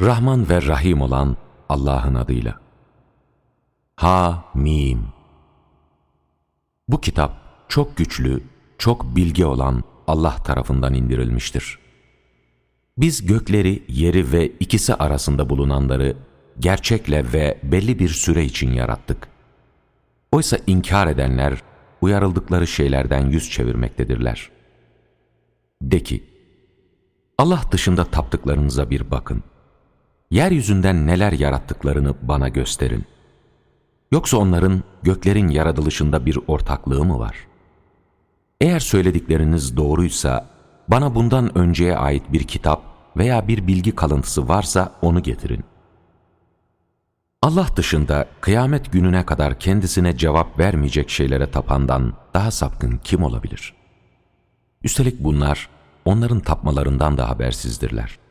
Rahman ve Rahim olan Allah'ın adıyla. Ha Mim. Bu kitap çok güçlü, çok bilgi olan Allah tarafından indirilmiştir. Biz gökleri, yeri ve ikisi arasında bulunanları gerçekle ve belli bir süre için yarattık. Oysa inkar edenler uyarıldıkları şeylerden yüz çevirmektedirler. De ki, Allah dışında taptıklarınıza bir bakın. Yeryüzünden neler yarattıklarını bana gösterin. Yoksa onların göklerin yaratılışında bir ortaklığı mı var? Eğer söyledikleriniz doğruysa, bana bundan önceye ait bir kitap veya bir bilgi kalıntısı varsa onu getirin. Allah dışında kıyamet gününe kadar kendisine cevap vermeyecek şeylere tapandan daha sapkın kim olabilir? Üstelik bunlar onların tapmalarından da habersizdirler.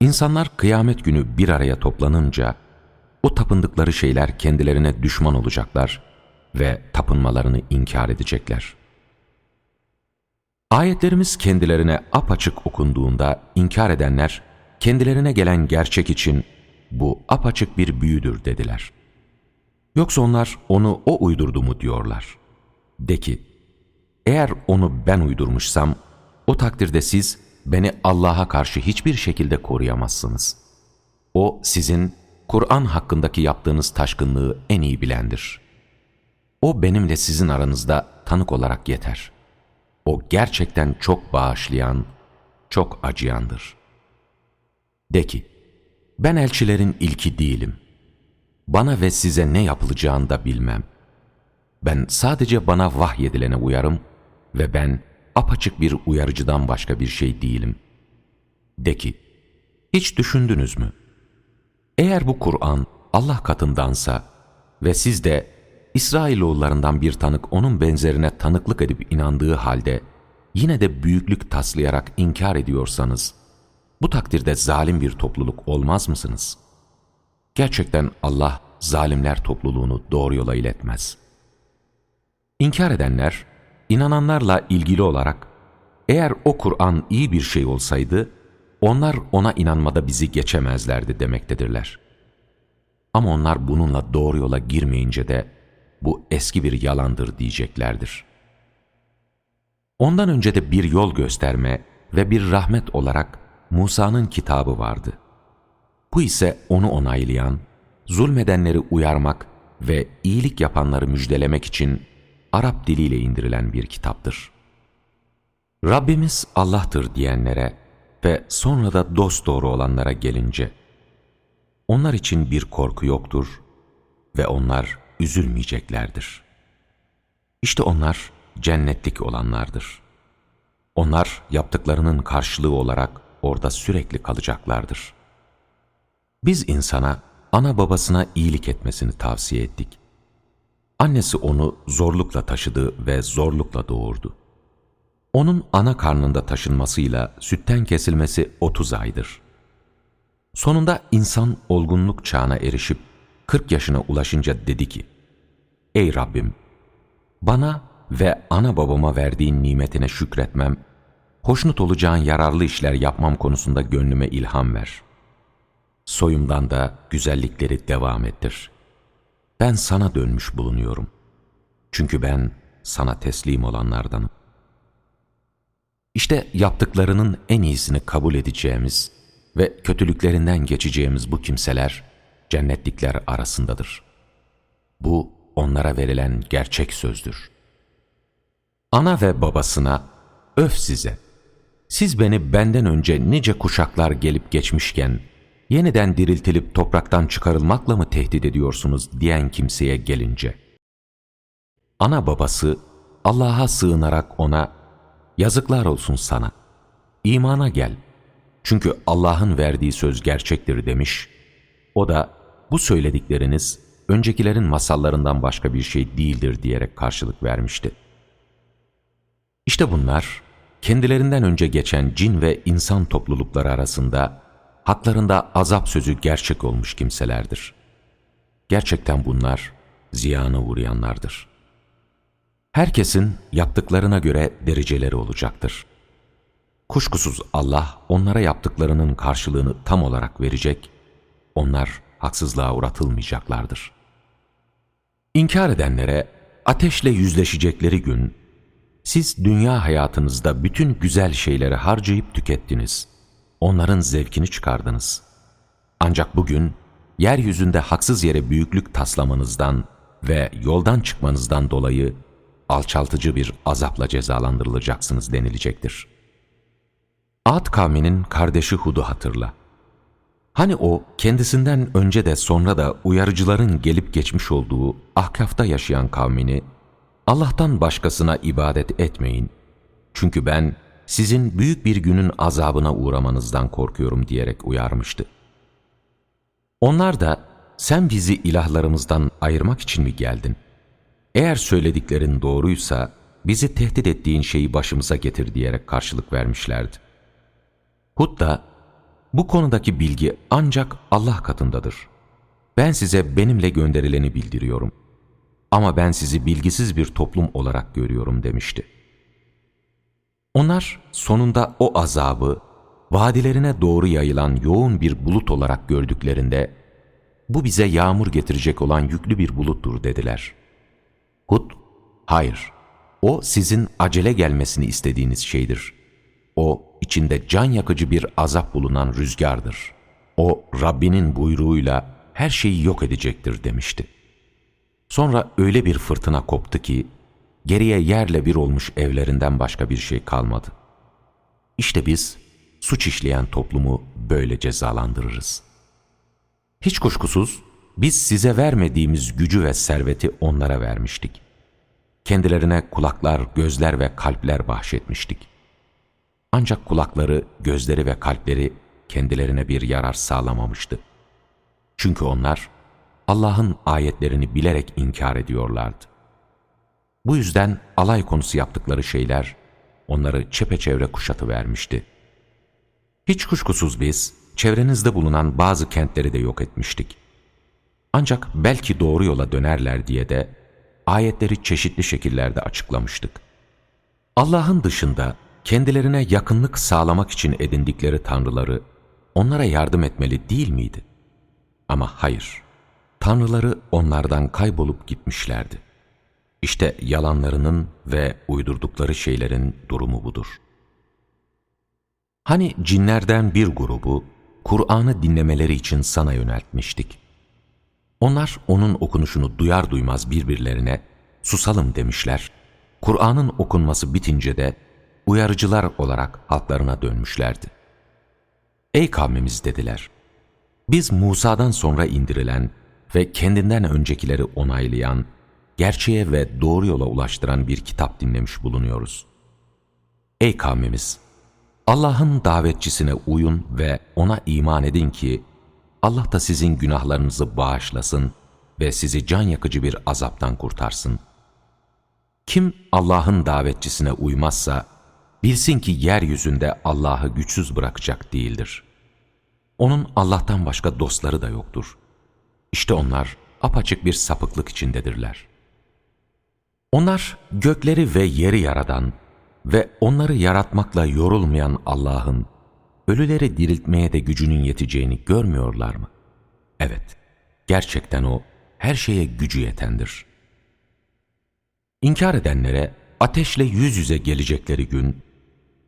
İnsanlar kıyamet günü bir araya toplanınca o tapındıkları şeyler kendilerine düşman olacaklar ve tapınmalarını inkar edecekler. Ayetlerimiz kendilerine apaçık okunduğunda inkar edenler kendilerine gelen gerçek için bu apaçık bir büyüdür dediler. Yoksa onlar onu o uydurdu mu diyorlar. De ki, eğer onu ben uydurmuşsam, o takdirde siz beni Allah'a karşı hiçbir şekilde koruyamazsınız. O sizin Kur'an hakkındaki yaptığınız taşkınlığı en iyi bilendir. O benimle sizin aranızda tanık olarak yeter. O gerçekten çok bağışlayan, çok acıyandır. De ki, ben elçilerin ilki değilim. Bana ve size ne yapılacağını da bilmem. Ben sadece bana vahyedilene uyarım ve ben apaçık bir uyarıcıdan başka bir şey değilim. De ki, hiç düşündünüz mü? Eğer bu Kur'an Allah katındansa ve siz de İsrailoğullarından bir tanık onun benzerine tanıklık edip inandığı halde yine de büyüklük taslayarak inkar ediyorsanız, bu takdirde zalim bir topluluk olmaz mısınız? Gerçekten Allah zalimler topluluğunu doğru yola iletmez. İnkar edenler, inananlarla ilgili olarak, eğer o Kur'an iyi bir şey olsaydı, onlar ona inanmada bizi geçemezlerdi demektedirler. Ama onlar bununla doğru yola girmeyince de, bu eski bir yalandır diyeceklerdir. Ondan önce de bir yol gösterme ve bir rahmet olarak Musa'nın kitabı vardı. Bu ise onu onaylayan, zulmedenleri uyarmak ve iyilik yapanları müjdelemek için Arap diliyle indirilen bir kitaptır. Rabbimiz Allah'tır diyenlere ve sonra da dosdoğru olanlara gelince, onlar için bir korku yoktur ve onlar üzülmeyeceklerdir. İşte onlar cennetlik olanlardır. Onlar yaptıklarının karşılığı olarak orada sürekli kalacaklardır. Biz insana, ana babasına iyilik etmesini tavsiye ettik. Annesi onu zorlukla taşıdı ve zorlukla doğurdu. Onun ana karnında taşınmasıyla sütten kesilmesi 30 aydır. Sonunda insan olgunluk çağına erişip 40 yaşına ulaşınca dedi ki, Ey Rabbim! Bana ve ana babama verdiğin nimetine şükretmem, hoşnut olacağın yararlı işler yapmam konusunda gönlüme ilham ver. Soyumdan da güzellikleri devam ettir. Ben sana dönmüş bulunuyorum. Çünkü ben sana teslim olanlardanım. İşte yaptıklarının en iyisini kabul edeceğimiz ve kötülüklerinden geçeceğimiz bu kimseler cennetlikler arasındadır. Bu onlara verilen gerçek sözdür. Ana ve babasına öf size. Siz beni benden önce nice kuşaklar gelip geçmişken yeniden diriltilip topraktan çıkarılmakla mı tehdit ediyorsunuz diyen kimseye gelince. Ana babası Allah'a sığınarak ona yazıklar olsun sana. İmana gel. Çünkü Allah'ın verdiği söz gerçektir demiş. O da bu söyledikleriniz öncekilerin masallarından başka bir şey değildir diyerek karşılık vermişti. İşte bunlar kendilerinden önce geçen cin ve insan toplulukları arasında haklarında azap sözü gerçek olmuş kimselerdir. Gerçekten bunlar ziyana uğrayanlardır. Herkesin yaptıklarına göre dereceleri olacaktır. Kuşkusuz Allah onlara yaptıklarının karşılığını tam olarak verecek, onlar haksızlığa uğratılmayacaklardır. İnkar edenlere ateşle yüzleşecekleri gün, siz dünya hayatınızda bütün güzel şeyleri harcayıp tükettiniz. Onların zevkini çıkardınız. Ancak bugün, yeryüzünde haksız yere büyüklük taslamanızdan ve yoldan çıkmanızdan dolayı alçaltıcı bir azapla cezalandırılacaksınız denilecektir. Ad kavminin kardeşi Hud'u hatırla. Hani o kendisinden önce de sonra da uyarıcıların gelip geçmiş olduğu Ahkaf'ta yaşayan kavmini Allah'tan başkasına ibadet etmeyin. Çünkü ben sizin büyük bir günün azabına uğramanızdan korkuyorum diyerek uyarmıştı. Onlar da sen bizi ilahlarımızdan ayırmak için mi geldin? Eğer söylediklerin doğruysa bizi tehdit ettiğin şeyi başımıza getir diyerek karşılık vermişlerdi. Hud da bu konudaki bilgi ancak Allah katındadır. Ben size benimle gönderileni bildiriyorum. Ama ben sizi bilgisiz bir toplum olarak görüyorum demişti. Onlar sonunda o azabı vadilerine doğru yayılan yoğun bir bulut olarak gördüklerinde bu bize yağmur getirecek olan yüklü bir buluttur dediler. Hud, hayır, o sizin acele gelmesini istediğiniz şeydir. O içinde can yakıcı bir azap bulunan rüzgardır. O Rabbinin buyruğuyla her şeyi yok edecektir demişti. Sonra öyle bir fırtına koptu ki, geriye yerle bir olmuş evlerinden başka bir şey kalmadı. İşte biz suç işleyen toplumu böyle cezalandırırız. Hiç kuşkusuz biz size vermediğimiz gücü ve serveti onlara vermiştik. Kendilerine kulaklar, gözler ve kalpler bahşetmiştik. Ancak kulakları, gözleri ve kalpleri kendilerine bir yarar sağlamamıştı. Çünkü onlar Allah'ın ayetlerini bilerek inkar ediyorlardı. Bu yüzden alay konusu yaptıkları şeyler onları çepeçevre kuşatı vermişti. Hiç kuşkusuz biz çevrenizde bulunan bazı kentleri de yok etmiştik. Ancak belki doğru yola dönerler diye de ayetleri çeşitli şekillerde açıklamıştık. Allah'ın dışında kendilerine yakınlık sağlamak için edindikleri tanrıları onlara yardım etmeli değil miydi? Ama hayır, tanrıları onlardan kaybolup gitmişlerdi. İşte yalanlarının ve uydurdukları şeylerin durumu budur. Hani cinlerden bir grubu Kur'an'ı dinlemeleri için sana yöneltmiştik. Onlar onun okunuşunu duyar duymaz birbirlerine susalım demişler. Kur'an'ın okunması bitince de uyarıcılar olarak halklarına dönmüşlerdi. Ey kavmimiz dediler, biz Musa'dan sonra indirilen ve kendinden öncekileri onaylayan, gerçeğe ve doğru yola ulaştıran bir kitap dinlemiş bulunuyoruz. Ey kavmimiz! Allah'ın davetçisine uyun ve ona iman edin ki, Allah da sizin günahlarınızı bağışlasın ve sizi can yakıcı bir azaptan kurtarsın. Kim Allah'ın davetçisine uymazsa, bilsin ki yeryüzünde Allah'ı güçsüz bırakacak değildir. Onun Allah'tan başka dostları da yoktur. İşte onlar apaçık bir sapıklık içindedirler. Onlar gökleri ve yeri yaradan ve onları yaratmakla yorulmayan Allah'ın ölüleri diriltmeye de gücünün yeteceğini görmüyorlar mı? Evet, gerçekten O her şeye gücü yetendir. İnkar edenlere ateşle yüz yüze gelecekleri gün,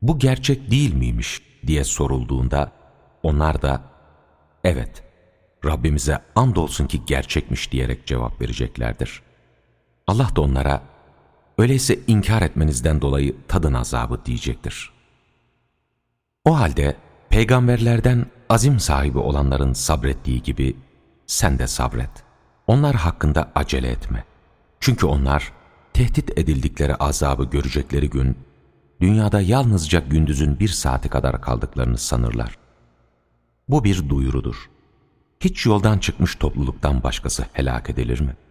bu gerçek değil miymiş diye sorulduğunda, onlar da, evet, Rabbimize andolsun ki gerçekmiş diyerek cevap vereceklerdir. Allah da onlara, öyleyse inkar etmenizden dolayı tadın azabı diyecektir. O halde peygamberlerden azim sahibi olanların sabrettiği gibi sen de sabret. Onlar hakkında acele etme. Çünkü onlar tehdit edildikleri azabı görecekleri gün, dünyada yalnızca gündüzün bir saati kadar kaldıklarını sanırlar. Bu bir duyurudur. Hiç yoldan çıkmış topluluktan başkası helak edilir mi?''